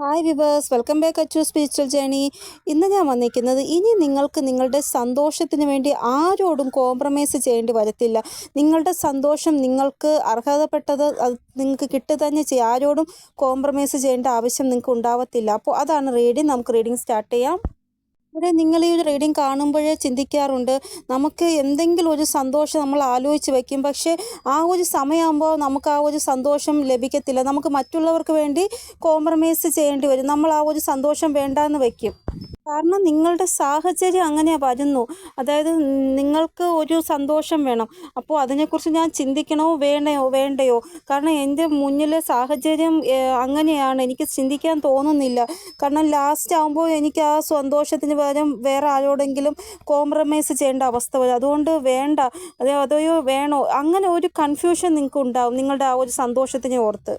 Hi viewers welcome back Achu spiritual journey ഇന്ന് ഞാൻ വന്നിരിക്കുന്നത് ഇനി നിങ്ങൾക്ക് നിങ്ങളുടെ സന്തോഷത്തിന് വേണ്ടി ആരോടും കോംപ്രമൈസ് ചെയ്യേണ്ടി വരത്തില്ല. നിങ്ങളുടെ സന്തോഷം നിങ്ങൾക്ക് അർഹതപ്പെട്ടത് അത് നിങ്ങൾക്ക് കിട്ടുക തന്നെ ചെയ്യും. ആരോടും കോംപ്രമൈസ് ചെയ്യേണ്ട ആവശ്യം നിങ്ങൾക്ക് ഉണ്ടാവത്തില്ല. അപ്പോൾ അതാണ് റീഡിങ് നമുക്ക് റീഡിങ് സ്റ്റാർട്ട് ചെയ്യാം. ഇവിടെ നിങ്ങൾ ഈ ഒരു റീഡിങ് കാണുമ്പോഴേ ചിന്തിക്കാറുണ്ട്. നമുക്ക് എന്തെങ്കിലും ഒരു സന്തോഷം നമ്മൾ ആലോചിച്ച് വെക്കും. പക്ഷേ ആ ഒരു സമയമാകുമ്പോൾ നമുക്ക് ആ ഒരു സന്തോഷം ലഭിക്കത്തില്ല. നമുക്ക് മറ്റുള്ളവർക്ക് വേണ്ടി കോംപ്രമൈസ് ചെയ്യേണ്ടി വരും. നമ്മൾ ആ ഒരു സന്തോഷം വേണ്ടാന്ന് വെക്കും. കാരണം നിങ്ങളുടെ സാഹചര്യം അങ്ങനെ വരുന്നു. അതായത് നിങ്ങൾക്ക് ഒരു സന്തോഷം വേണം. അപ്പോൾ അതിനെക്കുറിച്ച് ഞാൻ ചിന്തിക്കണോ? വേണയോ? വേണ്ടയോ? കാരണം എന്റെ മുന്നിലെ സാഹചര്യം അങ്ങനെയാണ്. എനിക്ക് ചിന്തിക്കാൻ തോന്നുന്നില്ല. കാരണം ലാസ്റ്റ് ആകുമ്പോൾ എനിക്ക് ആ സന്തോഷത്തിന് പകരം വേറെ ആരോടെങ്കിലും കോംപ്രമൈസ് ചെയ്യേണ്ട അവസ്ഥ വരും. അതുകൊണ്ട് വേണ്ട. അതോ അതെയോ വേണോ? അങ്ങനെ ഒരു കൺഫ്യൂഷൻ നിങ്ങൾക്ക് ഉണ്ടാവും നിങ്ങളുടെ ആ ഒരു സന്തോഷത്തിനെ ഓർത്ത്.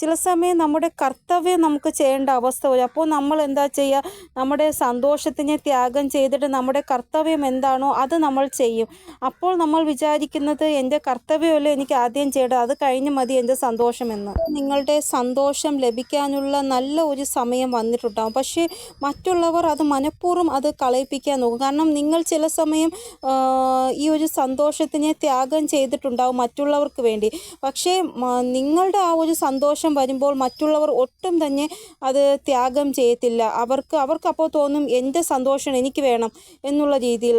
ചില സമയം നമ്മുടെ കർത്തവ്യം നമുക്ക് ചെയ്യേണ്ട അവസ്ഥ വരും. അപ്പോൾ നമ്മൾ എന്താ ചെയ്യുക? നമ്മുടെ സന്തോഷത്തിനെ ത്യാഗം ചെയ്തിട്ട് നമ്മുടെ കർത്തവ്യം എന്താണോ അത് നമ്മൾ ചെയ്യും. അപ്പോൾ നമ്മൾ വിചാരിക്കുന്നത് എന്റെ കർത്തവ്യമല്ലേ എനിക്ക് ആദ്യം ചെയ്യേണ്ടത്? അത് കഴിഞ്ഞ് മതി എന്റെ സന്തോഷമെന്ന് നിങ്ങളുടെ സന്തോഷം ലഭിക്കാനുള്ള നല്ല ഒരു സമയം വന്നിട്ടുണ്ടാകും പക്ഷേ മറ്റുള്ളവർ അത് മനഃപൂർവം അത് കളയിപ്പിക്കാൻ നോക്കും. കാരണം നിങ്ങൾ ചില സമയം ഈ ഒരു സന്തോഷത്തിനെ ത്യാഗം ചെയ്തിട്ടുണ്ടാവും മറ്റുള്ളവർക്ക് വേണ്ടി. പക്ഷേ നിങ്ങളുടെ ആ ഒരു സന്തോഷം വരുമ്പോൾ മറ്റുള്ളവർ ഒട്ടും തന്നെ അത് ത്യാഗം ചെയ്യത്തില്ല. അവർക്ക് അവർക്കപ്പോൾ തോന്നും എന്റെ സന്തോഷം എനിക്ക് വേണം എന്നുള്ള രീതിയിൽ.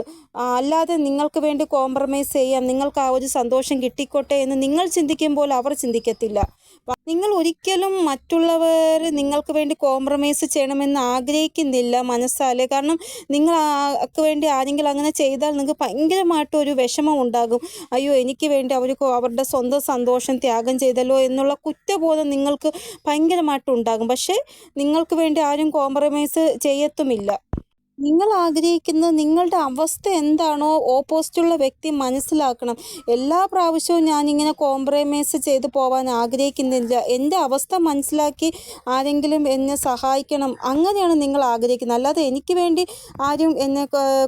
അല്ലാതെ നിങ്ങൾക്ക് വേണ്ടി കോംപ്രമൈസ് ചെയ്യാം. നിങ്ങൾക്ക് ആ ഒരു സന്തോഷം കിട്ടിക്കോട്ടെ എന്ന് നിങ്ങൾ ചിന്തിക്കുമ്പോൾ അവർ ചിന്തിക്കത്തില്ല. നിങ്ങൾ ഒരിക്കലും മറ്റുള്ളവർ നിങ്ങൾക്ക് വേണ്ടി കോംപ്രമൈസ് ചെയ്യണമെന്ന് ആഗ്രഹിക്കുന്നില്ല മനസ്സാലെ കാരണം നിങ്ങൾ ആക്ക് വേണ്ടി ആരെങ്കിലും അങ്ങനെ ചെയ്താൽ നിങ്ങൾക്ക് ഭയങ്കരമായിട്ട് ഒരു വിഷമം ഉണ്ടാകും. അയ്യോ എനിക്ക് വേണ്ടി അവർ അവരുടെ സ്വന്തം സന്തോഷം ത്യാഗം ചെയ്തല്ലോ എന്നുള്ള കുറ്റബോധം നിങ്ങൾക്ക് ഭയങ്കരമായിട്ട് ഉണ്ടാകും. പക്ഷേ നിങ്ങൾക്ക് വേണ്ടി ആരും കോംപ്രമൈസ് ചെയ്യത്തുമില്ല. നിങ്ങൾ ആഗ്രഹിക്കുന്നത് നിങ്ങളുടെ അവസ്ഥ എന്താണോ ഓപ്പോസിറ്റുള്ള വ്യക്തി മനസ്സിലാക്കണം. എല്ലാ പ്രാവശ്യവും ഞാനിങ്ങനെ കോംപ്രമൈസ് ചെയ്ത് പോകാൻ ആഗ്രഹിക്കുന്നില്ല. എന്റെ അവസ്ഥ മനസ്സിലാക്കി ആരെങ്കിലും എന്നെ സഹായിക്കണം. അങ്ങനെയാണ് നിങ്ങൾ ആഗ്രഹിക്കുന്നത്. അല്ലാതെ എനിക്ക് വേണ്ടി ആരും എന്നെ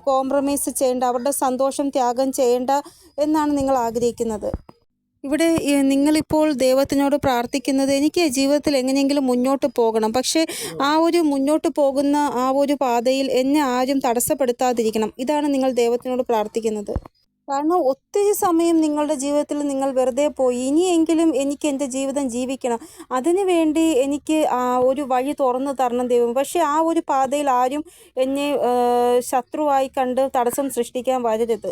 കോംപ്രമൈസ് ചെയ്യേണ്ട അവരുടെ സന്തോഷം ത്യാഗം ചെയ്യേണ്ട എന്നാണ് നിങ്ങൾ ആഗ്രഹിക്കുന്നത്. ഇവിടെ നിങ്ങളിപ്പോൾ ദൈവത്തിനോട് പ്രാർത്ഥിക്കുന്നത് എനിക്ക് ജീവിതത്തിൽ എങ്ങനെയെങ്കിലും മുന്നോട്ട് പോകണം. പക്ഷേ ആ ഒരു മുന്നോട്ട് പോകുന്ന ആ ഒരു പാതയിൽ എന്നെ ആരും തടസ്സപ്പെടുത്താതിരിക്കണം. ഇതാണ് നിങ്ങൾ ദൈവത്തിനോട് പ്രാർത്ഥിക്കുന്നത്. കാരണം ഒത്തിരി സമയം നിങ്ങളുടെ ജീവിതത്തിൽ നിങ്ങൾ വെറുതെ പോയി. ഇനിയെങ്കിലും എനിക്ക് എന്റെ ജീവിതം ജീവിക്കണം. അതിനു വേണ്ടി എനിക്ക് ഒരു വഴി തുറന്നു തരണം ദൈവം. പക്ഷേ ആ ഒരു പാതയിൽ ആരും എന്നെ ശത്രുവായി കണ്ട് തടസ്സം സൃഷ്ടിക്കാൻ വരരുത്.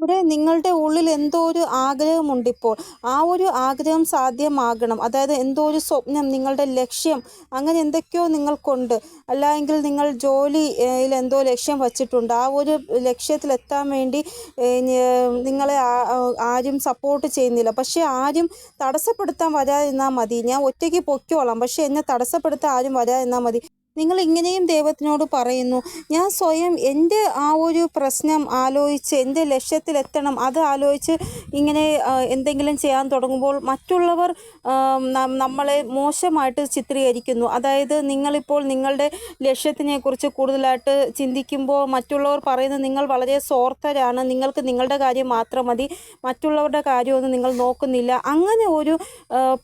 ഇവിടെ നിങ്ങളുടെ ഉള്ളിൽ എന്തോ ഒരു ആഗ്രഹമുണ്ട് ഇപ്പോൾ ആ ഒരു ആഗ്രഹം സാധ്യമാകണം. അതായത് എന്തോ ഒരു സ്വപ്നം നിങ്ങളുടെ ലക്ഷ്യം അങ്ങനെ എന്തൊക്കെയോ നിങ്ങൾക്കുണ്ട്. അല്ലെങ്കിൽ നിങ്ങൾ ജോലിയിൽ എന്തോ ലക്ഷ്യം വച്ചിട്ടുണ്ട്. ആ ഒരു ലക്ഷ്യത്തിലെത്താൻ വേണ്ടി നിങ്ങളെ ആരും സപ്പോർട്ട് ചെയ്യുന്നില്ല. പക്ഷേ ആരും തടസ്സപ്പെടുത്താൻ വരാതിരുന്നാൽ മതി. ഞാൻ ഒറ്റയ്ക്ക് പൊക്കോളാം പക്ഷേ എന്നെ തടസ്സപ്പെടുത്താൻ ആരും വരാതിരുന്നാൽ മതി. നിങ്ങൾ ഇങ്ങനെയും ദൈവത്തിനോട് പറയുന്നു. ഞാൻ സ്വയം എന്റെ ആ ഒരു പ്രശ്നം ആലോചിച്ച് എന്റെ ലക്ഷ്യത്തിലെത്തണം. അത് ആലോചിച്ച് ഇങ്ങനെ എന്തെങ്കിലും ചെയ്യാൻ തുടങ്ങുമ്പോൾ മറ്റുള്ളവർ നമ്മളെ മോശമായിട്ട് ചിത്രീകരിക്കുന്നു. അതായത് നിങ്ങളിപ്പോൾ നിങ്ങളുടെ ലക്ഷ്യത്തിനെക്കുറിച്ച് കൂടുതലായിട്ട് ചിന്തിക്കുമ്പോൾ മറ്റുള്ളവർ പറയുന്നത് നിങ്ങൾ വളരെ സ്വാർത്ഥരാണ്. നിങ്ങൾക്ക് നിങ്ങളുടെ കാര്യം മാത്രം മതി. മറ്റുള്ളവരുടെ കാര്യമൊന്നും നിങ്ങൾ നോക്കുന്നില്ല. അങ്ങനെ ഒരു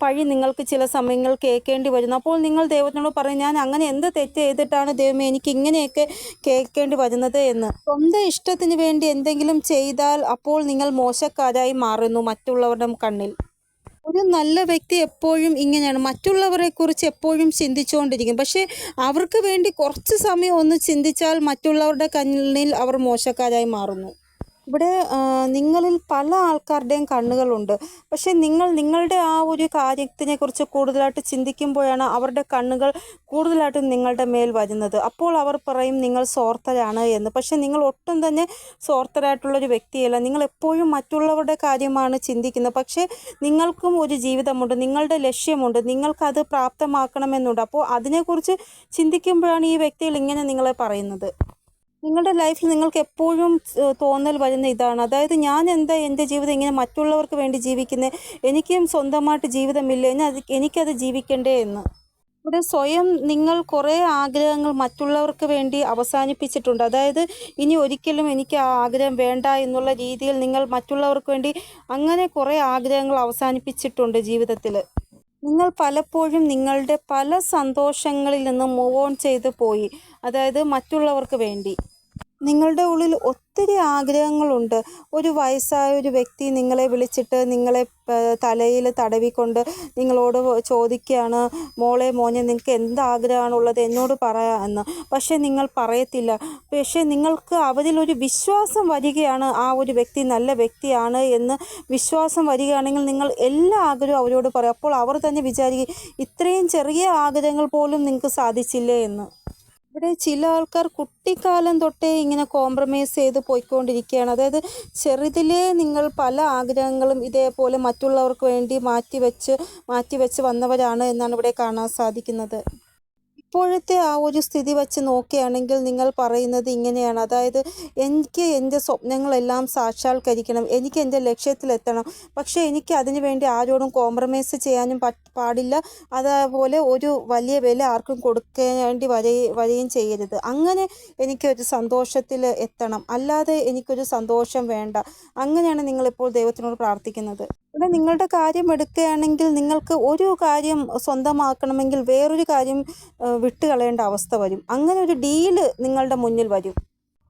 പഴി നിങ്ങൾക്ക് ചില സമയങ്ങൾ കേൾക്കേണ്ടി വരുന്നു. അപ്പോൾ നിങ്ങൾ ദൈവത്തിനോട് പറയും ഞാൻ അങ്ങനെ എന്ത് തെറ്റ് ചെയ്തിട്ടാണ് ദൈവമേ എനിക്ക് ഇങ്ങനെയൊക്കെ കേൾക്കേണ്ടി വരുന്നത് എന്ന്. സ്വന്തം ഇഷ്ടത്തിന് വേണ്ടി എന്തെങ്കിലും ചെയ്താൽ അപ്പോൾ നിങ്ങൾ മോശക്കാരായി മാറുന്നു മറ്റുള്ളവരുടെ കണ്ണിൽ. ഒരു നല്ല വ്യക്തി എപ്പോഴും ഇങ്ങനെയാണ്. മറ്റുള്ളവരെ കുറിച്ച് എപ്പോഴും ചിന്തിച്ചുകൊണ്ടിരിക്കും. പക്ഷേ അവർക്ക് വേണ്ടി കുറച്ച് സമയം ഒന്ന് ചിന്തിച്ചാൽ മറ്റുള്ളവരുടെ കണ്ണിൽ അവർ മോശക്കാരായി മാറുന്നു. ഇവിടെ നിങ്ങളിൽ പല ആൾക്കാരുടെയും കണ്ണുകളുണ്ട്. പക്ഷേ നിങ്ങൾ നിങ്ങളുടെ ആ ഒരു കാര്യത്തിനെ കുറിച്ച് കൂടുതലായിട്ട് ചിന്തിക്കുമ്പോഴാണ് അവരുടെ കണ്ണുകൾ കൂടുതലായിട്ടും നിങ്ങളുടെ മേൽ വരുന്നത്. അപ്പോൾ അവർ പറയും നിങ്ങൾ സ്വാർത്ഥരാണ് എന്ന്. പക്ഷേ നിങ്ങൾ ഒട്ടും തന്നെ സ്വാർത്ഥരായിട്ടുള്ളൊരു വ്യക്തിയല്ല. നിങ്ങൾ എപ്പോഴും മറ്റുള്ളവരുടെ കാര്യമാണ് ചിന്തിക്കുന്നത്. പക്ഷേ നിങ്ങൾക്കും ഒരു ജീവിതമുണ്ട് നിങ്ങളുടെ ലക്ഷ്യമുണ്ട് നിങ്ങൾക്കത് പ്രാപ്തമാക്കണമെന്നുണ്ട്. അപ്പോൾ അതിനെക്കുറിച്ച് ചിന്തിക്കുമ്പോഴാണ് ഈ വ്യക്തികൾ ഇങ്ങനെ നിങ്ങളെ പറയുന്നത്. നിങ്ങളുടെ ലൈഫിൽ നിങ്ങൾക്ക് എപ്പോഴും തോന്നൽ വരുന്ന ഇതാണ്. അതായത് ഞാൻ എന്താ എന്റെ ജീവിതം ഇങ്ങനെ മറ്റുള്ളവർക്ക് വേണ്ടി ജീവിക്കുന്നത് എനിക്കും സ്വന്തമായിട്ട് ജീവിതമില്ല? എന്നെ അത് എനിക്കത് ജീവിക്കണ്ടേ എന്ന്. ഇവിടെ സ്വയം നിങ്ങൾ കുറേ ആഗ്രഹങ്ങൾ മറ്റുള്ളവർക്ക് വേണ്ടി അവസാനിപ്പിച്ചിട്ടുണ്ട്. അതായത് ഇനി ഒരിക്കലും എനിക്ക് ആ ആഗ്രഹം വേണ്ട എന്നുള്ള രീതിയിൽ നിങ്ങൾ മറ്റുള്ളവർക്ക് വേണ്ടി അങ്ങനെ കുറേ ആഗ്രഹങ്ങൾ അവസാനിപ്പിച്ചിട്ടുണ്ട് ജീവിതത്തിൽ നിങ്ങൾ പലപ്പോഴും നിങ്ങളുടെ പല സന്തോഷങ്ങളിൽ നിന്നും മൂവ് ഓൺ ചെയ്തു പോയി. അതായത് മറ്റുള്ളവർക്ക് വേണ്ടി. നിങ്ങളുടെ ഉള്ളിൽ ഒത്തിരി ആഗ്രഹങ്ങളുണ്ട്. ഒരു വയസ്സായ ഒരു വ്യക്തി നിങ്ങളെ വിളിച്ചിട്ട് നിങ്ങളെ തലയിൽ തടവിക്കൊണ്ട് നിങ്ങളോട് ചോദിക്കുകയാണ് മോളെ മോനെ നിങ്ങൾക്ക് എന്ത് ആഗ്രഹമാണുള്ളത് എന്നോട് പറയാ എന്ന്. പക്ഷേ നിങ്ങൾ പറയത്തില്ല. പക്ഷേ നിങ്ങൾക്ക് അവരിലൊരു വിശ്വാസം വരികയാണ് ആ ഒരു വ്യക്തി നല്ല വ്യക്തിയാണ് എന്ന് വിശ്വാസം വരികയാണെങ്കിൽ നിങ്ങൾ എല്ലാ ആഗ്രഹവും അവരോട് പറയും. അപ്പോൾ അവർ തന്നെ വിചാരിക്കും ഇത്രയും ചെറിയ ആഗ്രഹങ്ങൾ പോലും നിങ്ങൾക്ക് സാധിച്ചില്ലേ എന്ന്. ഇവിടെ ചില ആൾക്കാർ കുട്ടിക്കാലം തൊട്ടേ ഇങ്ങനെ കോംപ്രമൈസ് ചെയ്ത് പോയിക്കൊണ്ടിരിക്കുകയാണ്. അതായത് ചെറുതിലേ നിങ്ങൾ പല ആഗ്രഹങ്ങളും ഇതേപോലെ മറ്റുള്ളവർക്ക് വേണ്ടി മാറ്റിവെച്ച് മാറ്റിവെച്ച് വന്നവരാണ് എന്നാണ് ഇവിടെ കാണാൻ സാധിക്കുന്നത്. ഇപ്പോഴത്തെ ആ ഒരു സ്ഥിതി വച്ച് നോക്കുകയാണെങ്കിൽ നിങ്ങൾ പറയുന്നത് ഇങ്ങനെയാണ്. അതായത് എനിക്ക് എന്റെ സ്വപ്നങ്ങളെല്ലാം സാക്ഷാത്കരിക്കണം. എനിക്ക് എന്റെ ലക്ഷ്യത്തിലെത്തണം. പക്ഷേ എനിക്ക് അതിനു വേണ്ടി ആരോടും കോംപ്രമൈസ് ചെയ്യാനും പാടില്ല. അതേപോലെ ഒരു വലിയ വില ആർക്കും കൊടുക്കേണ്ടി വരെ വരികയും ചെയ്യരുത്. അങ്ങനെ എനിക്കൊരു സന്തോഷത്തിൽ എത്തണം. അല്ലാതെ എനിക്കൊരു സന്തോഷം വേണ്ട. അങ്ങനെയാണ് നിങ്ങളിപ്പോൾ ദൈവത്തിനോട് പ്രാർത്ഥിക്കുന്നത്. ഇവിടെ നിങ്ങളുടെ കാര്യം എടുക്കുകയാണെങ്കിൽ നിങ്ങൾക്ക് ഒരു കാര്യം സ്വന്തമാക്കണമെങ്കിൽ വേറൊരു കാര്യം വിട്ടുകളയേണ്ട അവസ്ഥ വരും. അങ്ങനെ ഒരു ഡീൽ നിങ്ങളുടെ മുന്നിൽ വരും.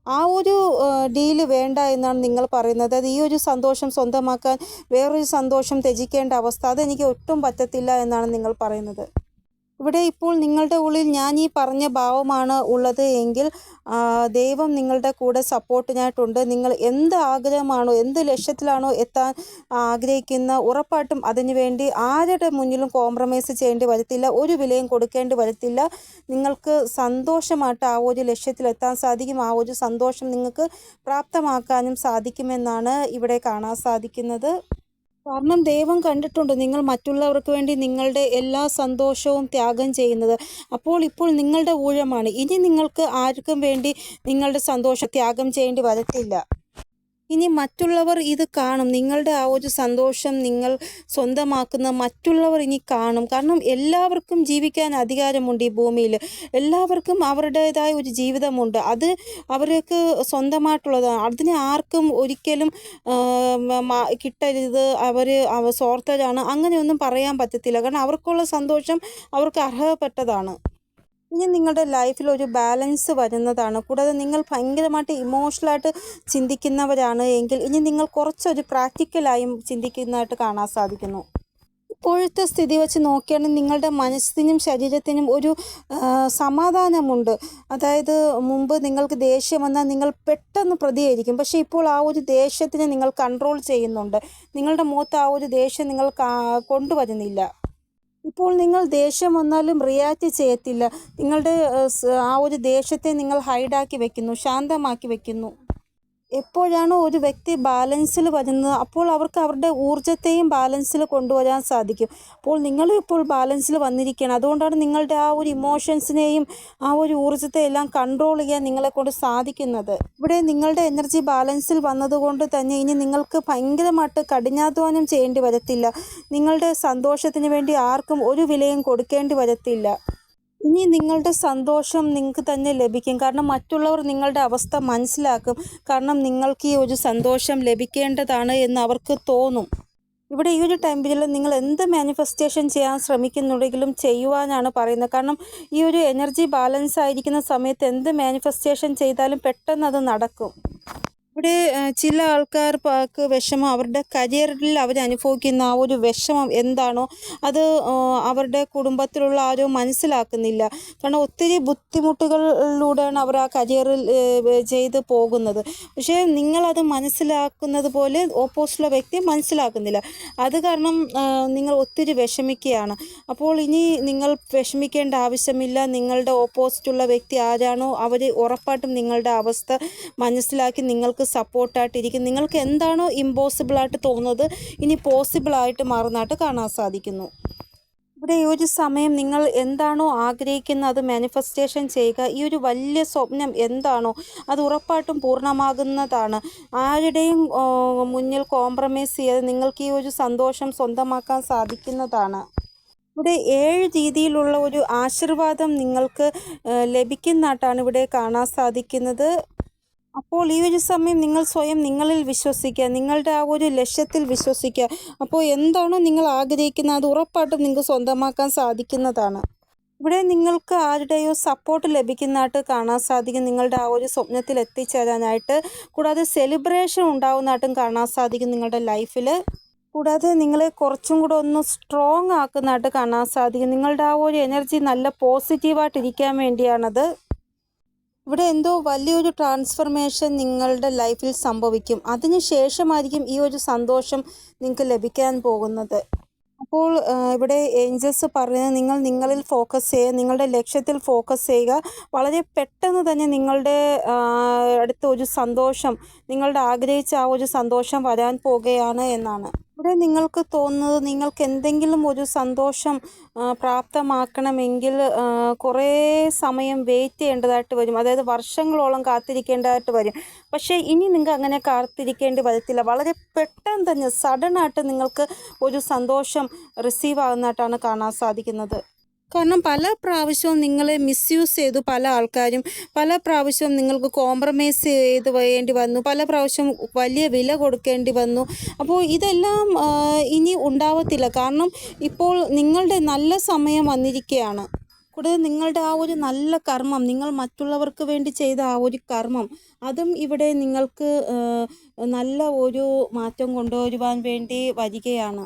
ആ ഒരു ഡീൽ വേണ്ട എന്നാണ് നിങ്ങൾ പറയുന്നത്. അത് ഈ ഒരു സന്തോഷം സ്വന്തമാക്കാൻ വേറൊരു സന്തോഷം ത്യജിക്കേണ്ട അവസ്ഥ അതെനിക്ക് ഒട്ടും പറ്റത്തില്ല എന്നാണ് നിങ്ങൾ പറയുന്നത്. ഇവിടെ ഇപ്പോൾ നിങ്ങളുടെ ഉള്ളിൽ ഞാൻ ഈ പറഞ്ഞ ഭാവമാണ് ഉള്ളത് എങ്കിൽ ദൈവം നിങ്ങളുടെ കൂടെ സപ്പോർട്ടിനായിട്ടുണ്ട്. നിങ്ങൾ എന്ത് ആഗ്രഹമാണോ എന്ത് ലക്ഷ്യത്തിലാണോ എത്താൻ ആഗ്രഹിക്കുന്ന ഉറപ്പായിട്ടും അതിനുവേണ്ടി ആരുടെ മുന്നിലും കോംപ്രമൈസ് ചെയ്യേണ്ടി വരത്തില്ല ഒരു വിലയും കൊടുക്കേണ്ടി വരത്തില്ല. നിങ്ങൾക്ക് സന്തോഷമായിട്ട് ആ ഒരു ലക്ഷ്യത്തിലെത്താൻ സാധിക്കും. ആ ഒരു സന്തോഷം നിങ്ങൾക്ക് പ്രാപ്തമാക്കാനും സാധിക്കുമെന്നാണ് ഇവിടെ കാണാൻ സാധിക്കുന്നത്. കാരണം ദൈവം കണ്ടിട്ടുണ്ട് നിങ്ങൾ മറ്റുള്ളവർക്ക് വേണ്ടി നിങ്ങളുടെ എല്ലാ സന്തോഷവും ത്യാഗം ചെയ്യുന്നത്. അപ്പോൾ ഇപ്പോൾ നിങ്ങളുടെ ഊഴമാണ്. ഇനി നിങ്ങൾക്ക് ആർക്കും വേണ്ടി നിങ്ങളുടെ സന്തോഷം ത്യാഗം ചെയ്യേണ്ടി വരത്തില്ല. ഇനി മറ്റുള്ളവർ ഇത് കാണും. നിങ്ങളുടെ ആ ഒരു സന്തോഷം നിങ്ങൾ സ്വന്തമാക്കുന്ന മറ്റുള്ളവർ ഇനി കാണും. കാരണം എല്ലാവർക്കും ജീവിക്കാൻ അധികാരമുണ്ട് ഈ ഭൂമിയിൽ. എല്ലാവർക്കും അവരുടേതായ ഒരു ജീവിതമുണ്ട്. അത് അവർക്ക് സ്വന്തമായിട്ടുള്ളതാണ്. അതിന് ആർക്കും ഒരിക്കലും കിട്ടരുത്. അവർ സ്വാർത്ഥരാണ്. അങ്ങനെയൊന്നും പറയാൻ പറ്റത്തില്ല. കാരണം അവർക്കുള്ള സന്തോഷം അവർക്ക് അർഹതപ്പെട്ടതാണ്. ഇനി നിങ്ങളുടെ ലൈഫിൽ ഒരു ബാലൻസ് വരുന്നതാണ്. കൂടാതെ നിങ്ങൾ ഭയങ്കരമായിട്ട് ഇമോഷണലായിട്ട് ചിന്തിക്കുന്നവരാണ് എങ്കിൽ ഇനി നിങ്ങൾ കുറച്ചൊരു പ്രാക്ടിക്കലായും ചിന്തിക്കുന്നതായിട്ട് കാണാൻ സാധിക്കുന്നു. ഇപ്പോഴത്തെ സ്ഥിതി വെച്ച് നോക്കിയാണെങ്കിൽ നിങ്ങളുടെ മനസ്സിനും ശരീരത്തിനും ഒരു സമാധാനമുണ്ട്. അതായത് മുമ്പ് നിങ്ങൾക്ക് ദേഷ്യം വന്നാൽ നിങ്ങൾ പെട്ടെന്ന് പ്രതികരിക്കും പക്ഷേ ഇപ്പോൾ ആ ഒരു ദേഷ്യത്തിനെ നിങ്ങൾ കൺട്രോൾ ചെയ്യുന്നുണ്ട്. നിങ്ങളുടെ മുഖത്ത് ആ ഒരു ദേഷ്യം നിങ്ങൾ കൊണ്ടുവരുന്നില്ല. ഇപ്പോൾ നിങ്ങൾ ദേഷ്യം വന്നാലും റിയാക്റ്റ് ചെയ്യത്തില്ല. നിങ്ങളുടെ ആ ഒരു ദേഷ്യത്തെ നിങ്ങൾ ഹൈഡാക്കി വെക്കുന്നു ശാന്തമാക്കി വെക്കുന്നു. എപ്പോഴാണോ ഒരു വ്യക്തി ബാലൻസിൽ വരുന്നത് അപ്പോൾ അവർക്ക് അവരുടെ ഊർജത്തെയും ബാലൻസിൽ കൊണ്ടുവരാൻ സാധിക്കും. അപ്പോൾ നിങ്ങൾ ഇപ്പോൾ ബാലൻസിൽ വന്നിരിക്കുകയാണ്. അതുകൊണ്ടാണ് നിങ്ങളുടെ ആ ഒരു ഇമോഷൻസിനെയും ആ ഒരു ഊർജത്തെ എല്ലാം കൺട്രോൾ ചെയ്യാൻ നിങ്ങളെ കൊണ്ട് സാധിക്കുന്നത്. ഇവിടെ നിങ്ങളുടെ എനർജി ബാലൻസിൽ വന്നതുകൊണ്ട് തന്നെ ഇനി നിങ്ങൾക്ക് ഭയങ്കരമായിട്ട് കഠിനാധ്വാനം ചെയ്യേണ്ടി വരത്തില്ല. നിങ്ങളുടെ സന്തോഷത്തിന് വേണ്ടി ആർക്കും ഒരു വിലയും കൊടുക്കേണ്ടി വരത്തില്ല. ഇനി നിങ്ങളുടെ സന്തോഷം നിങ്ങൾക്ക് തന്നെ ലഭിക്കും. കാരണം മറ്റുള്ളവർ നിങ്ങളുടെ അവസ്ഥ മനസ്സിലാക്കും. കാരണം നിങ്ങൾക്ക് ഈ ഒരു സന്തോഷം ലഭിക്കേണ്ടതാണ് എന്ന് അവർക്ക് തോന്നും. ഇവിടെ ഈ ഒരു ടൈമിൽ നിങ്ങൾ എന്ത് മാനിഫെസ്റ്റേഷൻ ചെയ്യാൻ ശ്രമിക്കുന്നുണ്ടെങ്കിലും ചെയ്യുവാനാണ് പറയുന്നത്. കാരണം ഈ ഒരു എനർജി ബാലൻസ് ആയിരിക്കുന്ന സമയത്ത് എന്ത് മാനിഫെസ്റ്റേഷൻ ചെയ്താലും പെട്ടെന്ന് അത് നടക്കും. ഇവിടെ ചില ആൾക്കാർക്ക് വിഷമം അവരുടെ കരിയറിൽ അവർ അനുഭവിക്കുന്ന ആ ഒരു വിഷമം എന്താണോ അത് അവരുടെ കുടുംബത്തിലുള്ള ആരും മനസ്സിലാക്കുന്നില്ല. കാരണം ഒത്തിരി ബുദ്ധിമുട്ടുകളിലൂടെയാണ് അവർ ആ കരിയറിൽ ചെയ്ത് പോകുന്നത്. പക്ഷേ നിങ്ങളത് മനസ്സിലാക്കുന്നത് പോലെ ഓപ്പോസിറ്റുള്ള വ്യക്തി മനസ്സിലാക്കുന്നില്ല. അത് കാരണം നിങ്ങൾ ഒത്തിരി വിഷമിക്കുകയാണ്. അപ്പോൾ ഇനി നിങ്ങൾ വിഷമിക്കേണ്ട ആവശ്യമില്ല. നിങ്ങളുടെ ഓപ്പോസിറ്റുള്ള വ്യക്തി ആരാണോ അവർ ഉറപ്പായിട്ടും നിങ്ങളുടെ അവസ്ഥ മനസ്സിലാക്കി നിങ്ങൾക്ക് നിങ്ങൾക്ക് സപ്പോർട്ടായിട്ടിരിക്കും. നിങ്ങൾക്ക് എന്താണോ ഇമ്പോസിബിളായിട്ട് തോന്നുന്നത് ഇനി പോസിബിളായിട്ട് മാറുന്നതായിട്ട് കാണാൻ സാധിക്കുന്നു. ഇവിടെ ഈ ഒരു സമയം നിങ്ങൾ എന്താണോ ആഗ്രഹിക്കുന്നത് അത് മാനിഫെസ്റ്റേഷൻ ചെയ്യുക. ഈ ഒരു വലിയ സ്വപ്നം എന്താണോ അത് ഉറപ്പായിട്ടും പൂർണമാകുന്നതാണ്. ആരുടെയും മുന്നിൽ കോംപ്രമൈസ് ചെയ്യാതെ നിങ്ങൾക്ക് ഈ ഒരു സന്തോഷം സ്വന്തമാക്കാൻ സാധിക്കുന്നതാണ്. ഇവിടെ ഏഴ് രീതിയിലുള്ള ഒരു ആശീർവാദം നിങ്ങൾക്ക് ലഭിക്കുന്നതായിട്ടാണ് ഇവിടെ കാണാൻ സാധിക്കുന്നത്. അപ്പോൾ ഈ ഒരു സമയം നിങ്ങൾ സ്വയം നിങ്ങളിൽ വിശ്വസിക്കുക. നിങ്ങളുടെ ആ ഒരു ലക്ഷ്യത്തിൽ വിശ്വസിക്കുക. അപ്പോൾ എന്താണോ നിങ്ങൾ ആഗ്രഹിക്കുന്നത്? അത് ഉറപ്പായിട്ടും നിങ്ങൾക്ക് സ്വന്തമാക്കാൻ സാധിക്കുന്നതാണ്. ഇവിടെ നിങ്ങൾക്ക് ആരുടെയോ സപ്പോർട്ട് ലഭിക്കുന്നതായിട്ട് കാണാൻ സാധിക്കും. നിങ്ങളുടെ ആ ഒരു സ്വപ്നത്തിൽ എത്തിച്ചേരാനായിട്ട്. കൂടാതെ സെലിബ്രേഷൻ ഉണ്ടാവുന്നതായിട്ടും കാണാൻ സാധിക്കും നിങ്ങളുടെ ലൈഫിൽ കൂടാതെ നിങ്ങളെ കുറച്ചും കൂടെ ഒന്ന് സ്ട്രോങ് ആക്കുന്നതായിട്ട് കാണാൻ സാധിക്കും. നിങ്ങളുടെ ആ ഒരു എനർജി നല്ല പോസിറ്റീവായിട്ടിരിക്കാൻ വേണ്ടിയാണത്. ഇവിടെ എന്തോ വലിയൊരു ട്രാൻസ്ഫർമേഷൻ നിങ്ങളുടെ ലൈഫിൽ സംഭവിക്കും. അതിന് ശേഷമായിരിക്കും ഈ ഒരു സന്തോഷം നിങ്ങൾക്ക് ലഭിക്കാൻ പോകുന്നത്. അപ്പോൾ ഇവിടെ ഏഞ്ചൽസ് പറയുന്നത് നിങ്ങൾ നിങ്ങളിൽ ഫോക്കസ് ചെയ്യുക നിങ്ങളുടെ ലക്ഷ്യത്തിൽ ഫോക്കസ് ചെയ്യുക. വളരെ പെട്ടെന്ന് തന്നെ നിങ്ങളുടെ അടുത്ത ഒരു സന്തോഷം നിങ്ങളുടെ ആഗ്രഹിച്ച ആ ഒരു സന്തോഷം വരാൻ പോകുകയാണ് എന്നാണ്. ഇവിടെ നിങ്ങൾക്ക് തോന്നുന്നത് നിങ്ങൾക്ക് എന്തെങ്കിലും ഒരു സന്തോഷം പ്രാപ്തമാക്കണമെങ്കിൽ കുറേ സമയം വെയിറ്റ് ചെയ്യേണ്ടതായിട്ട് വരും. അതായത് വർഷങ്ങളോളം കാത്തിരിക്കേണ്ടതായിട്ട് വരും. പക്ഷേ ഇനി നിങ്ങൾക്ക് അങ്ങനെ കാത്തിരിക്കേണ്ടി വരത്തില്ല. വളരെ പെട്ടെന്ന് തന്നെ സഡനായിട്ട് നിങ്ങൾക്ക് ഒരു സന്തോഷം റിസീവ് ആകുന്നതായിട്ടാണ് കാണാൻ സാധിക്കുന്നത്. കാരണം പല പ്രാവശ്യവും നിങ്ങളെ മിസ്യൂസ് ചെയ്തു പല ആൾക്കാരും പല പ്രാവശ്യവും നിങ്ങൾക്ക് കോംപ്രമൈസ് ചെയ്ത് വേണ്ടി വന്നു പല പ്രാവശ്യം വലിയ വില കൊടുക്കേണ്ടി വന്നു. അപ്പോൾ ഇതെല്ലാം ഇനി ഉണ്ടാവത്തില്ല. കാരണം ഇപ്പോൾ നിങ്ങളുടെ നല്ല സമയം വന്നിരിക്കുകയാണ്. കൂടാതെ നിങ്ങളുടെ ആ ഒരു നല്ല കർമ്മം നിങ്ങൾ മറ്റുള്ളവർക്ക് വേണ്ടി ചെയ്ത ആ ഒരു കർമ്മം അതും ഇവിടെ നിങ്ങൾക്ക് നല്ല ഒരു മാറ്റം കൊണ്ടുവരുവാൻ വേണ്ടി വരികയാണ്.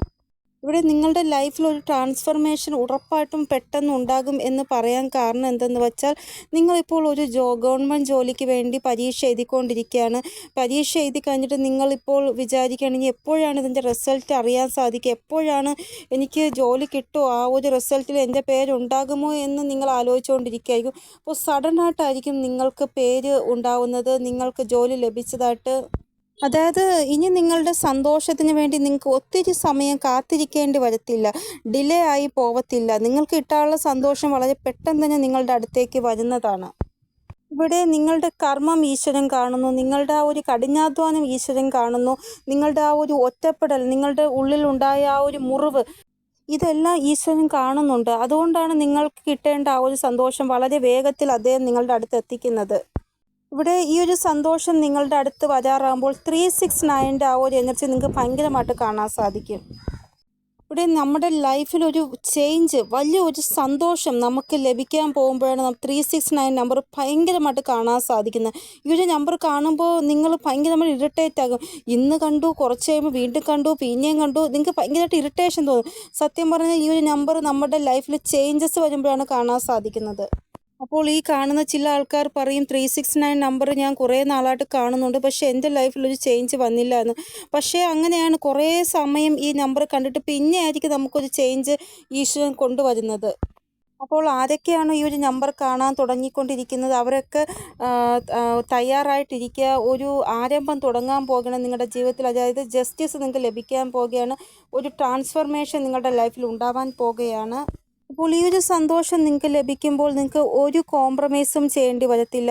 ഇവിടെ നിങ്ങളുടെ ലൈഫിൽ ഒരു ട്രാൻസ്ഫർമേഷൻ ഉറപ്പായിട്ടും പെട്ടെന്ന് ഉണ്ടാകും എന്ന് പറയാൻ കാരണം എന്തെന്ന് വെച്ചാൽ നിങ്ങളിപ്പോൾ ഒരു ജോ ഗവൺമെന്റ് ജോലിക്ക് വേണ്ടി പരീക്ഷ എഴുതിക്കൊണ്ടിരിക്കുകയാണ്. പരീക്ഷ എഴുതി കഴിഞ്ഞിട്ട് നിങ്ങളിപ്പോൾ വിചാരിക്കുകയാണെങ്കിൽ എപ്പോഴാണ് ഇതിന്റെ റിസൾട്ട് അറിയാൻ സാധിക്കുക? എപ്പോഴാണ് എനിക്ക് ജോലി കിട്ടുമോ ആ ഒരു റിസൾട്ടിൽ എന്റെ പേരുണ്ടാകുമോ എന്ന് നിങ്ങൾ ആലോചിച്ചുകൊണ്ടിരിക്കുകയായിരിക്കും. അപ്പോൾ സഡൻ ആയിട്ടായിരിക്കും നിങ്ങൾക്ക് പേര് ഉണ്ടാവുന്നത്. നിങ്ങൾക്ക് ജോലി ലഭിച്ചതായിട്ട് അതായത് ഇനി നിങ്ങളുടെ സന്തോഷത്തിന് വേണ്ടി നിങ്ങൾക്ക് ഒത്തിരി സമയം കാത്തിരിക്കേണ്ടി വരത്തില്ല. ഡിലേ ആയി പോവത്തില്ല. നിങ്ങൾക്ക് കിട്ടാനുള്ള സന്തോഷം വളരെ പെട്ടെന്ന് തന്നെ നിങ്ങളുടെ അടുത്തേക്ക് വരുന്നതാണ്. ഇവിടെ നിങ്ങളുടെ കർമ്മം ഈശ്വരൻ കാണുന്നു. നിങ്ങളുടെ ആ ഒരു കഠിനാധ്വാനം ഈശ്വരൻ കാണുന്നു. നിങ്ങളുടെ ആ ഒരു ഒറ്റപ്പെടൽ നിങ്ങളുടെ ഉള്ളിൽ ഉള്ളിലുണ്ടായ ആ ഒരു മുറിവ് ഇതെല്ലാം ഈശ്വരൻ കാണുന്നുണ്ട്. അതുകൊണ്ടാണ് നിങ്ങൾക്ക് കിട്ടേണ്ട ആ ഒരു സന്തോഷം വളരെ വേഗത്തിൽ അദ്ദേഹം നിങ്ങളുടെ അടുത്ത് എത്തിക്കുന്നത്. ഇവിടെ ഈ ഒരു സന്തോഷം നിങ്ങളുടെ അടുത്ത് വരാറാകുമ്പോൾ ത്രീ സിക്സ് നയന്റെ ആ ഒരു എനർജി നിങ്ങൾക്ക് ഭയങ്കരമായിട്ട് കാണാൻ സാധിക്കും. ഇവിടെ നമ്മുടെ ലൈഫിൽ ഒരു ചേഞ്ച് വലിയൊരു സന്തോഷം നമുക്ക് ലഭിക്കാൻ പോകുമ്പോഴാണ് നമുക്ക് ത്രീ സിക്സ് നയൻ നമ്പർ ഭയങ്കരമായിട്ട് കാണാൻ സാധിക്കുന്നത്. ഈ ഒരു നമ്പർ കാണുമ്പോൾ നിങ്ങൾ ഭയങ്കരമായിട്ട് ഇറിറ്റേറ്റ് ആകും. ഇന്ന് കണ്ടു കുറച്ച് കഴിയുമ്പോൾ വീണ്ടും കണ്ടു പിന്നെയും കണ്ടു നിങ്ങൾക്ക് ഭയങ്കരമായിട്ട് ഇറിറ്റേഷൻ തോന്നും. സത്യം പറഞ്ഞാൽ ഈ ഒരു നമ്പർ നമ്മുടെ ലൈഫിൽ ചേഞ്ചസ് വരുമ്പോഴാണ് കാണാൻ സാധിക്കുന്നത്. അപ്പോൾ ഈ കാണുന്ന ചില ആൾക്കാർ പറയും ത്രീ സിക്സ് നയൻ നമ്പർ ഞാൻ കുറേ നാളായിട്ട് കാണുന്നുണ്ട്. പക്ഷേ എന്റെ ലൈഫിൽ ഒരു ചേഞ്ച് വന്നില്ല എന്ന്. പക്ഷേ അങ്ങനെയാണ് കുറേ സമയം ഈ നമ്പർ കണ്ടിട്ട് പിന്നെ ആയിരിക്കും നമുക്കൊരു ചേഞ്ച് ഈശ്വരൻ കൊണ്ടുവരുന്നത്. അപ്പോൾ ആരൊക്കെയാണ് ഈ ഒരു നമ്പർ കാണാൻ തുടങ്ങിക്കൊണ്ടിരിക്കുന്നത്? അവരൊക്കെ തയ്യാറായിട്ടിരിക്കുക. ഒരു ആരംഭം തുടങ്ങാൻ പോകണം നിങ്ങളുടെ ജീവിതത്തിൽ. അതായത് ജസ്റ്റിസ് നിങ്ങൾക്ക് ലഭിക്കാൻ പോകുകയാണ് ഒരു ട്രാൻസ്ഫർമേഷൻ നിങ്ങളുടെ ലൈഫിൽ ഉണ്ടാവാൻ പോകുകയാണ് അപ്പോൾ ഈ ഒരു സന്തോഷം നിങ്ങൾക്ക് ലഭിക്കുമ്പോൾ നിങ്ങൾക്ക് ഒരു കോംപ്രമൈസും ചെയ്യേണ്ടി വരത്തില്ല.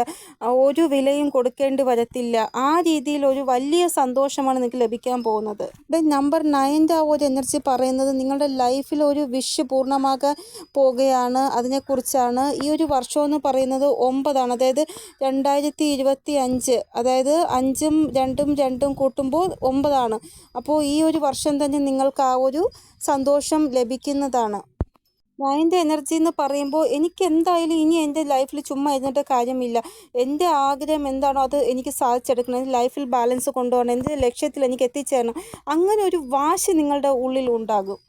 ഒരു വിലയും കൊടുക്കേണ്ടി വരത്തില്ല. ആ രീതിയിൽ ഒരു വലിയ സന്തോഷമാണ് നിങ്ങൾക്ക് ലഭിക്കാൻ പോകുന്നത്. ഇവിടെ നമ്പർ നയന്റെ ആ ഒരു എനർജി പറയുന്നത് നിങ്ങളുടെ ലൈഫിൽ ഒരു വിഷ് പൂർണമാകാൻ പോകുകയാണ്. അതിനെക്കുറിച്ചാണ് ഈ ഒരു വർഷം എന്ന് പറയുന്നത് ഒമ്പതാണ്. അതായത് രണ്ടായിരത്തി ഇരുപത്തി അഞ്ച് അതായത് അഞ്ചും രണ്ടും രണ്ടും കൂട്ടുമ്പോൾ ഒമ്പതാണ്. അപ്പോൾ ഈ ഒരു വർഷം തന്നെ നിങ്ങൾക്ക് ആ ഒരു സന്തോഷം ലഭിക്കുന്നതാണ്. നയന്റെ എനർജി എന്ന് പറയുമ്പോൾ എനിക്ക് എന്തായാലും ഇനി എന്റെ ലൈഫിൽ ചുമ്മാ ഇരുന്നിട്ട് കാര്യമില്ല. എന്റെ ആഗ്രഹം എന്താണോ അത് എനിക്ക് സാധിച്ചെടുക്കണം. എന്റെ ലൈഫിൽ ബാലൻസ് കൊണ്ടുപോകണം. എന്റെ ലക്ഷ്യത്തിൽ എനിക്ക് എത്തിച്ചേരണം. അങ്ങനെ ഒരു വാശി നിങ്ങളുടെ ഉള്ളിൽ ഉണ്ടാകും.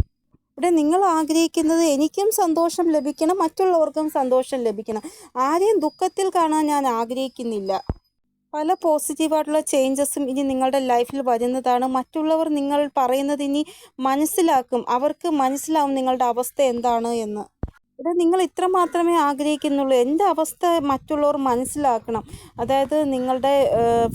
ഇവിടെ നിങ്ങൾ ആഗ്രഹിക്കുന്നത് എനിക്കും സന്തോഷം ലഭിക്കണം. മറ്റുള്ളവർക്കും സന്തോഷം ലഭിക്കണം. ആരെയും ദുഃഖത്തിൽ കാണാൻ ഞാൻ ആഗ്രഹിക്കുന്നില്ല. പല പോസിറ്റീവായിട്ടുള്ള ചേഞ്ചസും ഇനി നിങ്ങളുടെ ലൈഫിൽ വരുന്നതാണ്. മറ്റുള്ളവർ നിങ്ങൾ പറയുന്നത് ഇനി മനസ്സിലാക്കും. അവർക്ക് മനസ്സിലാവും നിങ്ങളുടെ അവസ്ഥ എന്താണ് എന്ന്. ഇവിടെ നിങ്ങൾ ഇത്ര മാത്രമേ ആഗ്രഹിക്കുന്നുള്ളൂ. എന്റെ അവസ്ഥ മറ്റുള്ളവർ മനസ്സിലാക്കണം. അതായത് നിങ്ങളുടെ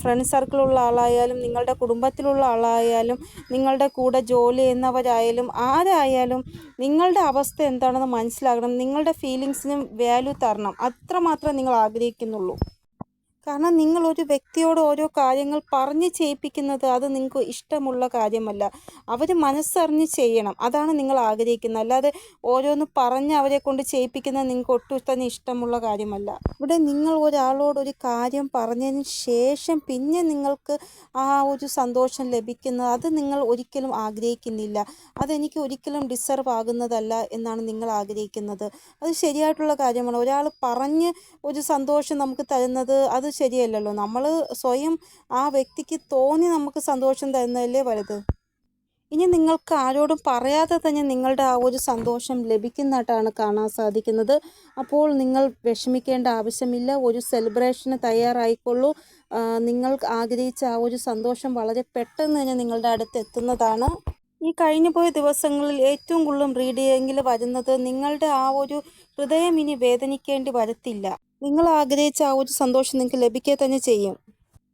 ഫ്രണ്ട് സർക്കിളുള്ള ആളായാലും നിങ്ങളുടെ കുടുംബത്തിലുള്ള ആളായാലും നിങ്ങളുടെ കൂടെ ജോലി ചെയ്യുന്നവരായാലും ആരായാലും നിങ്ങളുടെ അവസ്ഥ എന്താണെന്ന് മനസ്സിലാക്കണം നിങ്ങളുടെ ഫീലിങ്സിനും വാല്യൂ തരണം. അത്രമാത്രം നിങ്ങൾ ആഗ്രഹിക്കുന്നുള്ളൂ. കാരണം നിങ്ങൾ ഒരു വ്യക്തിയോട് ഓരോ കാര്യങ്ങൾ പറഞ്ഞ് ചെയ്യിപ്പിക്കുന്നത് അത് നിങ്ങൾക്ക് ഇഷ്ടമുള്ള കാര്യമല്ല. അവർ മനസ്സറിഞ്ഞ് ചെയ്യണം. അതാണ് നിങ്ങൾ ആഗ്രഹിക്കുന്നത്. അല്ലാതെ ഓരോന്ന് പറഞ്ഞ് അവരെ കൊണ്ട് ചെയ്യിപ്പിക്കുന്നത് നിങ്ങൾക്ക് ഒട്ടും തന്നെ ഇഷ്ടമുള്ള കാര്യമല്ല. ഇവിടെ നിങ്ങൾ ഒരാളോട് ഒരു കാര്യം പറഞ്ഞതിന് ശേഷം പിന്നെ നിങ്ങൾക്ക് ആ ഒരു സന്തോഷം ലഭിക്കുന്നത് അത് നിങ്ങൾ ഒരിക്കലും ആഗ്രഹിക്കുന്നില്ല. അതെനിക്ക് ഒരിക്കലും ഡിസർവ് ആകുന്നതല്ല എന്നാണ് നിങ്ങൾ ആഗ്രഹിക്കുന്നത്. അത് ശരിയായിട്ടുള്ള കാര്യമാണ്. ഒരാൾ പറഞ്ഞ് ഒരു സന്തോഷം നമുക്ക് തരുന്നത് അത് ശരിയല്ലല്ലോ. നമ്മൾ സ്വയം ആ വ്യക്തിക്ക് തോന്നി നമുക്ക് സന്തോഷം തരുന്നതല്ലേ വലുത്. ഇനി നിങ്ങൾക്ക് ആരോടും പറയാതെ തന്നെ നിങ്ങളുടെ ആ ഒരു സന്തോഷം ലഭിക്കുന്നതായിട്ടാണ് കാണാൻ സാധിക്കുന്നത്. അപ്പോൾ നിങ്ങൾ വിഷമിക്കേണ്ട ആവശ്യമില്ല. ഒരു സെലിബ്രേഷന് തയ്യാറായിക്കൊള്ളൂ. നിങ്ങൾ ആഗ്രഹിച്ച ആ ഒരു സന്തോഷം വളരെ പെട്ടെന്ന് തന്നെ നിങ്ങളുടെ അടുത്ത് എത്തുന്നതാണ്. ഈ കഴിഞ്ഞു പോയ ദിവസങ്ങളിൽ ഏറ്റവും കൂടുതലും റീഡ് ചെയ്യെങ്കിൽ വരുന്നത് നിങ്ങളുടെ ആ ഒരു ഹൃദയം ഇനി വേദനിക്കേണ്ടി വരത്തില്ല. നിങ്ങൾ ആഗ്രഹിച്ച ആ ഒരു സന്തോഷം നിങ്ങൾക്ക് ലഭിക്കുക തന്നെ ചെയ്യും.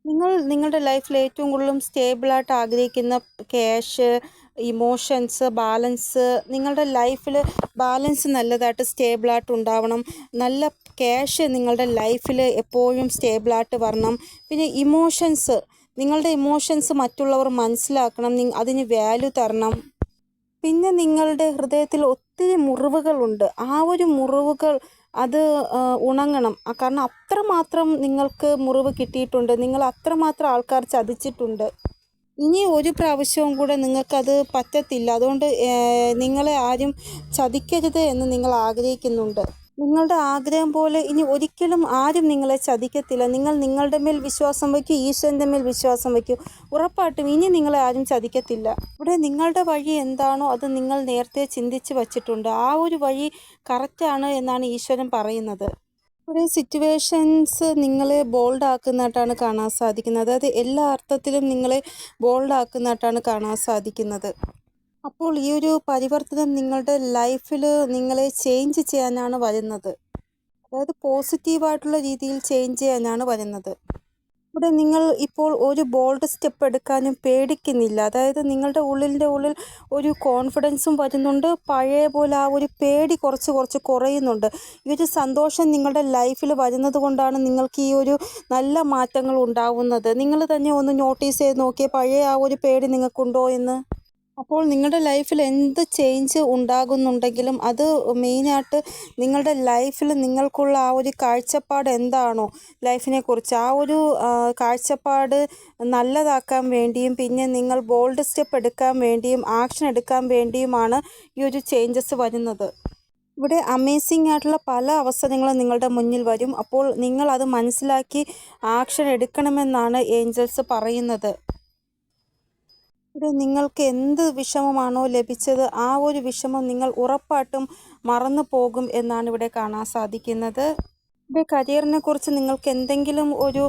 നിങ്ങൾ നിങ്ങളുടെ ലൈഫിൽ ഏറ്റവും കൂടുതലും സ്റ്റേബിളായിട്ട് ആഗ്രഹിക്കുന്ന ക്യാഷ് ഇമോഷൻസ് ബാലൻസ് നിങ്ങളുടെ ലൈഫിൽ ബാലൻസ് നല്ലതായിട്ട് സ്റ്റേബിളായിട്ട് ഉണ്ടാവണം. നല്ല ക്യാഷ് നിങ്ങളുടെ ലൈഫിൽ എപ്പോഴും സ്റ്റേബിളായിട്ട് വരണം. പിന്നെ ഇമോഷൻസ് നിങ്ങളുടെ ഇമോഷൻസ് മറ്റുള്ളവർ മനസ്സിലാക്കണം. അതിന് വാല്യൂ തരണം. പിന്നെ നിങ്ങളുടെ ഹൃദയത്തിൽ ഒത്തിരി മുറിവുകളുണ്ട്. ആ ഒരു മുറിവുകൾ അത് ഉണങ്ങണം. കാരണം അത്രമാത്രം നിങ്ങൾക്ക് മുറിവ് കിട്ടിയിട്ടുണ്ട്. നിങ്ങൾ അത്രമാത്രം ആൾക്കാർ ചതിച്ചിട്ടുണ്ട്. ഇനി ഒരു പ്രാവശ്യവും കൂടെ നിങ്ങൾക്കത് പറ്റത്തില്ല. അതുകൊണ്ട് നിങ്ങളെ ആരും ചതിക്കരുത് എന്ന് നിങ്ങൾ ആഗ്രഹിക്കുന്നുണ്ട്. നിങ്ങളുടെ ആഗ്രഹം പോലെ ഇനി ഒരിക്കലും ആരും നിങ്ങളെ ചതിക്കത്തില്ല. നിങ്ങൾ നിങ്ങളുടെ മേൽ വിശ്വാസം വയ്ക്കൂ ഈശ്വരന്റെ മേൽ വിശ്വാസം വയ്ക്കൂ. ഉറപ്പായിട്ടും ഇനി നിങ്ങളെ ആരും ചതിക്കത്തില്ല. ഇവിടെ നിങ്ങളുടെ വഴി എന്താണോ അത് നിങ്ങൾ നേരത്തെ ചിന്തിച്ച് വച്ചിട്ടുണ്ട്. ആ ഒരു വഴി കറക്റ്റാണ് എന്നാണ് ഈശ്വരൻ പറയുന്നത്. ഇവിടെ സിറ്റുവേഷൻസ് നിങ്ങളെ ബോൾഡ് ആക്കുന്നതായിട്ടാണ് കാണാൻ സാധിക്കുന്നത്. അതായത് എല്ലാ അർത്ഥത്തിലും നിങ്ങളെ ബോൾഡ് ആക്കുന്നതായിട്ടാണ് കാണാൻ സാധിക്കുന്നത്. അപ്പോൾ ഈ ഒരു പരിവർത്തനം നിങ്ങളുടെ ലൈഫിൽ നിങ്ങളെ ചേഞ്ച് ചെയ്യാനാണ് വരുന്നത്. അതായത് പോസിറ്റീവായിട്ടുള്ള രീതിയിൽ ചേഞ്ച് ചെയ്യാനാണ് വരുന്നത്. ഇവിടെ നിങ്ങൾ ഇപ്പോൾ ഒരു ബോൾഡ് സ്റ്റെപ്പ് എടുക്കാനും പേടിക്കുന്നില്ല. അതായത് നിങ്ങളുടെ ഉള്ളിന്റെ ഉള്ളിൽ ഒരു കോൺഫിഡൻസും വരുന്നുണ്ട്. പഴയ പോലെ ആ ഒരു പേടി കുറച്ച് കുറച്ച് കുറയുന്നുണ്ട്. ഈ ഒരു സന്തോഷം നിങ്ങളുടെ ലൈഫിൽ വരുന്നത് കൊണ്ടാണ് നിങ്ങൾക്ക് ഈ ഒരു നല്ല മാറ്റങ്ങൾ ഉണ്ടാവുന്നത്. നിങ്ങൾ തന്നെ ഒന്ന് നോട്ടീസ് ചെയ്ത് നോക്കിയേ പഴയ ആ ഒരു പേടി നിങ്ങൾക്കുണ്ടോ എന്ന്. അപ്പോൾ നിങ്ങളുടെ ലൈഫിൽ എന്ത് ചേഞ്ച് ഉണ്ടാകുന്നുണ്ടെങ്കിലും അത് മെയിനായിട്ട് നിങ്ങളുടെ ലൈഫിൽ നിങ്ങൾക്കുള്ള ആ ഒരു കാഴ്ചപ്പാട് എന്താണോ ലൈഫിനെ കുറിച്ച്. ആ ഒരു കാഴ്ചപ്പാട് നല്ലതാക്കാൻ വേണ്ടിയും പിന്നെ നിങ്ങൾ ബോൾഡ് സ്റ്റെപ്പ് എടുക്കാൻ വേണ്ടിയും ആക്ഷൻ എടുക്കാൻ വേണ്ടിയുമാണ് ഈ ഒരു ചേഞ്ചസ് വരുന്നത്. ഇവിടെ അമേസിംഗ് ആയിട്ടുള്ള പല അവസരങ്ങളും നിങ്ങളുടെ മുന്നിൽ വരും. അപ്പോൾ നിങ്ങൾ അത് മനസ്സിലാക്കി ആക്ഷൻ എടുക്കണമെന്നാണ് ഏഞ്ചൽസ് പറയുന്നത്. ഇവിടെ നിങ്ങൾക്ക് എന്ത് വിഷമമാണോ ലഭിച്ചത് ആ ഒരു വിഷമം നിങ്ങൾ ഉറപ്പായിട്ടും മറന്നു പോകും എന്നാണ് ഇവിടെ കാണാൻ സാധിക്കുന്നത്. എന്റെ കരിയറിനെ കുറിച്ച് നിങ്ങൾക്ക് എന്തെങ്കിലും ഒരു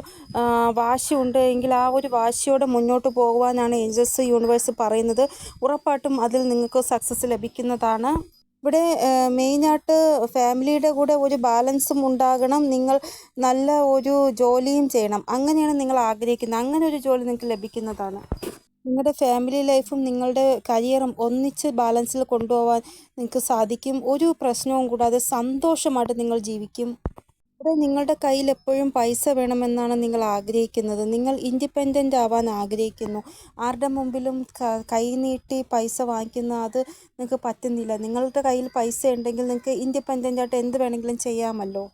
വാശി ഉണ്ട് എങ്കിൽ ആ ഒരു വാശിയോടെ മുന്നോട്ട് പോകുവാനാണ് ഏഞ്ചൽസ് യൂണിവേഴ്സ് പറയുന്നത്. ഉറപ്പായിട്ടും അതിൽ നിങ്ങൾക്ക് സക്സസ് ലഭിക്കുന്നതാണ്. ഇവിടെ മെയിനായിട്ട് ഫാമിലിയുടെ കൂടെ ഒരു ബാലൻസും ഉണ്ടാകണം. നിങ്ങൾ നല്ല ഒരു ജോലിയും ചെയ്യണം. അങ്ങനെയാണ് നിങ്ങൾ ആഗ്രഹിക്കുന്നത്. അങ്ങനെ ഒരു ജോലി നിങ്ങൾക്ക് ലഭിക്കുന്നതാണ്. നിങ്ങളുടെ ഫാമിലി ലൈഫും നിങ്ങളുടെ കരിയറും ഒന്നിച്ച് ബാലൻസിൽ കൊണ്ടുപോകാൻ നിങ്ങൾക്ക് സാധിക്കും. ഒരു പ്രശ്നവും കൂടാതെ സന്തോഷമായിട്ട് നിങ്ങൾ ജീവിക്കും. ഇവിടെ നിങ്ങളുടെ കയ്യിൽ എപ്പോഴും പൈസ വേണമെന്നാണ് നിങ്ങൾ ആഗ്രഹിക്കുന്നത്. നിങ്ങൾ ഇൻഡിപെൻഡന്റ് ആവാൻ ആഗ്രഹിക്കുന്നു. ആരുടെ മുമ്പിലും കൈ നീട്ടി പൈസ വാങ്ങിക്കുന്ന അത് നിങ്ങൾക്ക് പറ്റുന്നില്ല. നിങ്ങളുടെ കയ്യിൽ പൈസ ഉണ്ടെങ്കിൽ നിങ്ങൾക്ക് ഇൻഡിപെൻഡന്റ് ആയിട്ട് എന്ത് വേണമെങ്കിലും ചെയ്യാമല്ലോ.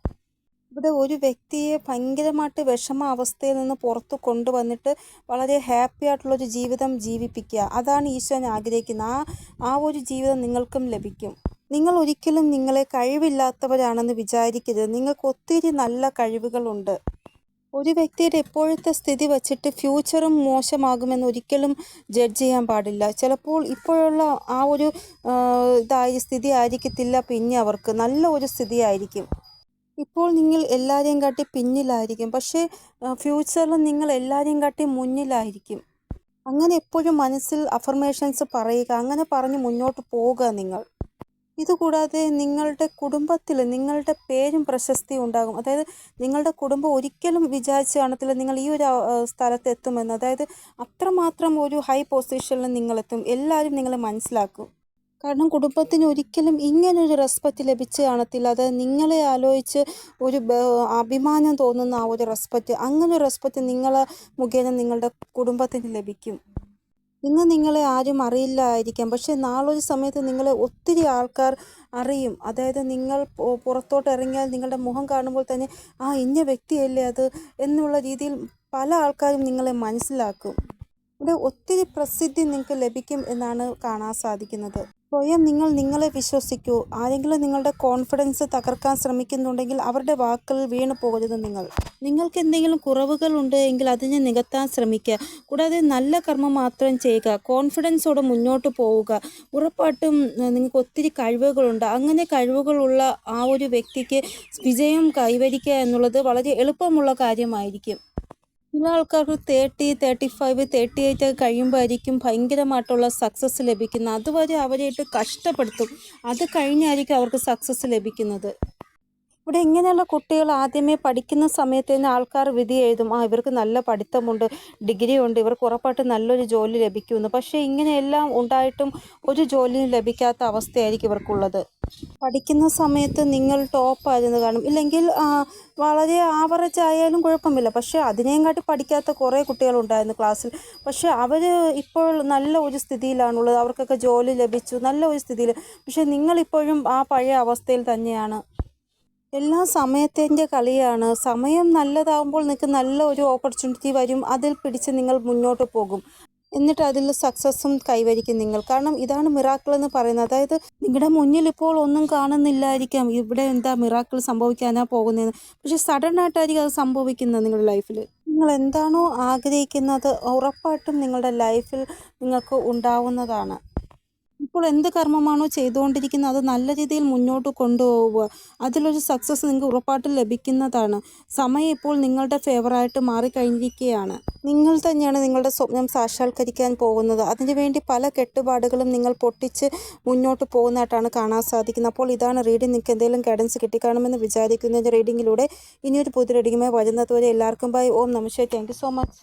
ഇവിടെ ഒരു വ്യക്തിയെ ഭയങ്കരമായിട്ട് വിഷമ അവസ്ഥയിൽ നിന്ന് പുറത്ത് കൊണ്ടുവന്നിട്ട് വളരെ ഹാപ്പി ആയിട്ടുള്ളൊരു ജീവിതം ജീവിപ്പിക്കുക. അതാണ് ഈശ്വരൻ ആഗ്രഹിക്കുന്നത്. ആ ആ ഒരു ജീവിതം നിങ്ങൾക്കും ലഭിക്കും. നിങ്ങൾ ഒരിക്കലും നിങ്ങളെ കഴിവില്ലാത്തവരാണെന്ന് വിചാരിക്കരുത്. നിങ്ങൾക്ക് ഒത്തിരി നല്ല കഴിവുകളുണ്ട്. ഒരു വ്യക്തിയുടെ ഇപ്പോഴത്തെ സ്ഥിതി വച്ചിട്ട് ഫ്യൂച്ചറും മോശമാകുമെന്ന് ഒരിക്കലും ജഡ്ജ് ചെയ്യാൻ പാടില്ല. ചിലപ്പോൾ ഇപ്പോഴുള്ള ആ ഒരു ഇതായി സ്ഥിതി ആയിരിക്കത്തില്ല. പിന്നെ അവർക്ക് നല്ല ഒരു സ്ഥിതി ആയിരിക്കും. ഇപ്പോൾ നിങ്ങൾ എല്ലാവരെയും കാട്ടി പിന്നിലായിരിക്കും. പക്ഷേ ഫ്യൂച്ചറിൽ നിങ്ങൾ എല്ലാവരെയും കാട്ടി മുന്നിലായിരിക്കും. അങ്ങനെ എപ്പോഴും മനസ്സിൽ അഫർമേഷൻസ് പറയുക അങ്ങനെ പറഞ്ഞ് മുന്നോട്ട് പോവുക നിങ്ങൾ. ഇതുകൂടാതെ നിങ്ങളുടെ കുടുംബത്തിൽ നിങ്ങളുടെ പേരും പ്രശസ്തി ഉണ്ടാകും. അതായത് നിങ്ങളുടെ കുടുംബം ഒരിക്കലും വിചാരിച്ച് കാണത്തില്ല നിങ്ങൾ ഈ ഒരു സ്ഥലത്ത് എത്തുമെന്ന്. അതായത് അത്രമാത്രം ഒരു ഹൈ പൊസിഷനിൽ നിങ്ങളെത്തും. എല്ലാവരും നിങ്ങളെ മനസ്സിലാക്കും. കാരണം കുടുംബത്തിന് ഒരിക്കലും ഇങ്ങനൊരു റെസ്പെക്റ്റ് ലഭിച്ച് കാണത്തില്ല. അത് നിങ്ങളെ ആലോചിച്ച് ഒരു അഭിമാനം തോന്നുന്ന ആ ഒരു റെസ്പെക്റ്റ് അങ്ങനെ ഒരു റെസ്പെക്റ്റ് നിങ്ങളെ മുഖേന നിങ്ങളുടെ കുടുംബത്തിന് ലഭിക്കും. ഇന്ന് നിങ്ങളെ ആരും അറിയില്ലായിരിക്കാം. പക്ഷേ നാളൊരു സമയത്ത് നിങ്ങളെ ഒത്തിരി ആൾക്കാർ അറിയും. അതായത് നിങ്ങൾ പുറത്തോട്ട് ഇറങ്ങിയാൽ നിങ്ങളുടെ മുഖം കാണുമ്പോൾ തന്നെ ആ ഇന്ന വ്യക്തിയല്ലേ അത്? എന്നുള്ള രീതിയിൽ പല ആൾക്കാരും നിങ്ങളെ മനസ്സിലാക്കും. ഇവിടെ ഒത്തിരി പ്രസിദ്ധി നിങ്ങൾക്ക് ലഭിക്കും എന്നാണ് കാണാൻ സാധിക്കുന്നത്. സ്വയം നിങ്ങൾ നിങ്ങളെ വിശ്വസിക്കൂ. ആരെങ്കിലും നിങ്ങളുടെ കോൺഫിഡൻസ് തകർക്കാൻ ശ്രമിക്കുന്നുണ്ടെങ്കിൽ അവരുടെ വാക്കുകൾ വീണു പോകരുത് നിങ്ങൾ. നിങ്ങൾക്ക് എന്തെങ്കിലും കുറവുകൾ ഉണ്ട് എങ്കിൽ അതിനെ നികത്താൻ ശ്രമിക്കുക. കൂടാതെ നല്ല കർമ്മം മാത്രം ചെയ്യുക. കോൺഫിഡൻസോടെ മുന്നോട്ട് പോവുക. ഉറപ്പായിട്ടും നിങ്ങൾക്ക് ഒത്തിരി കഴിവുകളുണ്ട്. അങ്ങനെ കഴിവുകളുള്ള ആ ഒരു വ്യക്തിക്ക് വിജയം കൈവരിക്കുക എന്നുള്ളത് വളരെ എളുപ്പമുള്ള കാര്യമായിരിക്കും. ചില ആൾക്കാർക്ക് thirty thirty five thirty eight ഒക്കെ കഴിയുമ്പോഴായിരിക്കും ഭയങ്കരമായിട്ടുള്ള സക്സസ് ലഭിക്കുന്നത്. അതുവരെ അവരായിട്ട് കഷ്ടപ്പെടുത്തും. അത് കഴിഞ്ഞായിരിക്കും അവർക്ക് സക്സസ് ലഭിക്കുന്നത്. ഇവിടെ ഇങ്ങനെയുള്ള കുട്ടികൾ ആദ്യമേ പഠിക്കുന്ന സമയത്ത് തന്നെ ആൾക്കാർ വിധി എഴുതും. ആ ഇവർക്ക് നല്ല പഠിത്തമുണ്ട് ഡിഗ്രി ഉണ്ട് ഇവർക്ക് ഉറപ്പായിട്ട് നല്ലൊരു ജോലി ലഭിക്കുമെന്ന്. പക്ഷേ ഇങ്ങനെയെല്ലാം ഉണ്ടായിട്ടും ഒരു ജോലിയും ലഭിക്കാത്ത അവസ്ഥയായിരിക്കും ഇവർക്കുള്ളത്. പഠിക്കുന്ന സമയത്ത് നിങ്ങൾ ടോപ്പായിരുന്നു കാണും. ഇല്ലെങ്കിൽ വളരെ ആവറേജ് ആയാലും കുഴപ്പമില്ല. പക്ഷേ അതിനേയും കാട്ടി പഠിക്കാത്ത കുറേ കുട്ടികളുണ്ടായിരുന്നു ക്ലാസ്സിൽ. പക്ഷേ അവർ ഇപ്പോൾ നല്ല ഒരു സ്ഥിതിയിലാണുള്ളത്. അവർക്കൊക്കെ ജോലി ലഭിച്ചു നല്ല ഒരു സ്ഥിതിയിൽ. പക്ഷേ നിങ്ങളിപ്പോഴും ആ പഴയ അവസ്ഥയിൽ തന്നെയാണ്. എല്ലാം സമയത്തിന്റെ കളിയാണ്. സമയം നല്ലതാകുമ്പോൾ നിങ്ങൾക്ക് നല്ല ഒരു ഓപ്പർച്യൂണിറ്റി വരും. അതിൽ പിടിച്ച് നിങ്ങൾ മുന്നോട്ട് പോകും. എന്നിട്ട് അതിൽ സക്സസ്സും കൈവരിക്കും നിങ്ങൾ. കാരണം ഇതാണ് മിറാക്കിൾ എന്ന് പറയുന്നത്. അതായത് നിങ്ങളുടെ മുന്നിൽ ഇപ്പോൾ ഒന്നും കാണുന്നില്ലായിരിക്കാം. ഇവിടെ എന്താ മിറാക്കിൾ സംഭവിക്കാനാ പോകുന്നതെന്ന്. പക്ഷെ സഡൻ ആയിട്ടായിരിക്കും അത് സംഭവിക്കുന്നത് നിങ്ങളുടെ ലൈഫിൽ നിങ്ങൾ എന്താണോ ആഗ്രഹിക്കുന്നത് ഉറപ്പായിട്ടും നിങ്ങളുടെ ലൈഫിൽ നിങ്ങൾക്ക് ഉണ്ടാവുന്നതാണ്. ഇപ്പോൾ എന്ത് കർമ്മമാണോ ചെയ്തുകൊണ്ടിരിക്കുന്നത് അത് നല്ല രീതിയിൽ മുന്നോട്ട് കൊണ്ടുപോവുക. അതിലൊരു സക്സസ് നിങ്ങൾക്ക് ഉറപ്പായിട്ട് ലഭിക്കുന്നതാണ്. സമയം ഇപ്പോൾ നിങ്ങളുടെ ഫേവറായിട്ട് മാറിക്കഴിഞ്ഞിരിക്കുകയാണ്. നിങ്ങൾ തന്നെയാണ് നിങ്ങളുടെ സ്വപ്നം സാക്ഷാത്കരിക്കാൻ പോകുന്നത്. അതിനുവേണ്ടി പല കെട്ടുപാടുകളും നിങ്ങൾ പൊട്ടിച്ച് മുന്നോട്ട് പോകുന്നതായിട്ടാണ് കാണാൻ സാധിക്കുന്നത്. അപ്പോൾ ഇതാണ് റീഡിംഗ് നിങ്ങൾക്ക് എന്തെങ്കിലും ഗൈഡൻസ് കിട്ടിക്കാണുമെന്ന് വിചാരിക്കുന്നതിന്റെ റീഡിങ്ങിലൂടെ ഇനിയൊരു പുതിയ റീഡിങ്ങുമായി വരുന്നതുവരെ എല്ലാവർക്കും bye Om namaste thank so much